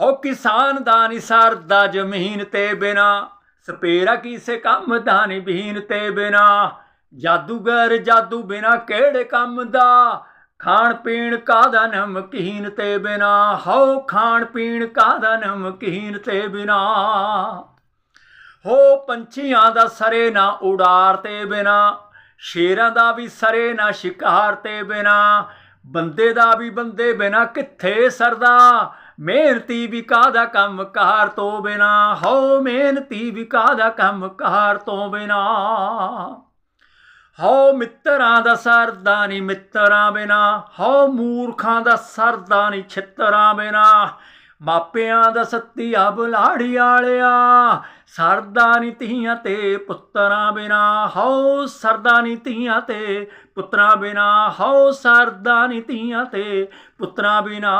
ਹੋ ਕਿਸਾਨ ਦਾ ਨੀ ਸਰਦਾ ਜ਼ਮੀਨ ਤੇ ਬਿਨਾ, ਸਪੇਰਾ ਕਿਸੇ ਕੰਮ ਦਾ ਨੀ ਬੀਨ ਤੇ ਬਿਨਾ। ਜਾਦੂਗਰ ਜਾਦੂ ਬਿਨਾ ਕਿਹੜੇ ਕੰਮ ਦਾ? ਖਾਣ ਪੀਣ ਕਾਦਾ ਨਮਕੀਨ ਤੇ ਬਿਨਾ? ਹੋ ਖਾਣ ਪੀਣ ਕਾਦਾ ਨਮਕੀਨ ਤੇ ਬਿਨਾ? ਹੋ ਪੰਛੀਆਂ ਦਾ ਸਰੇ ਨਾ ਉਡਾਰ ਤੇ ਬਿਨਾ, ਸ਼ੇਰਾਂ ਦਾ ਵੀ ਸਰੇ ਨਾ ਸ਼ਿਕਾਰ ਤੇ ਬਿਨਾ, ਬੰਦੇ ਦਾ ਵੀ ਬੰਦੇ ਬਿਨਾ ਕਿੱਥੇ ਸਰਦਾ? ਮਿਹਨਤੀ ਵਿਕਾ ਦਾ ਕੰਮ ਕਾਰ ਤੋਂ ਬਿਨਾ, ਹੋ ਮਿਹਨਤੀ ਵਿਕਾ ਦਾ ਕੰਮ ਕਾਰ ਤੋਂ ਬਿਨਾ। ਹੋ ਮਿੱਤਰਾਂ ਦਾ ਸਰਦਾ ਨੀ ਮਿੱਤਰਾਂ ਬਿਨਾ, ਹੋ ਮੂਰਖਾਂ ਦਾ ਸਰਦਾ ਨੀ ਛਿੱਤਰਾਂ ਬਿਨਾ। ਮਾਪਿਆਂ ਦਾ ਸੱਤੀਆ ਬੁਲਾੜੀ ਵਾਲਿਆ, ਸਰਦਾ ਨੀ ਧੀਆਂ ਤੇ ਪੁੱਤਰਾਂ ਬਿਨਾ। ਹੋ ਸਰਦਾ ਨੀ ਧੀਆਂ ਤੇ ਪੁੱਤਰਾਂ ਬਿਨਾ, ਹੋ ਸਰਦਾ ਨੀ ਧੀਆਂ ਤੇ ਪੁੱਤਰਾਂ ਬਿਨਾ।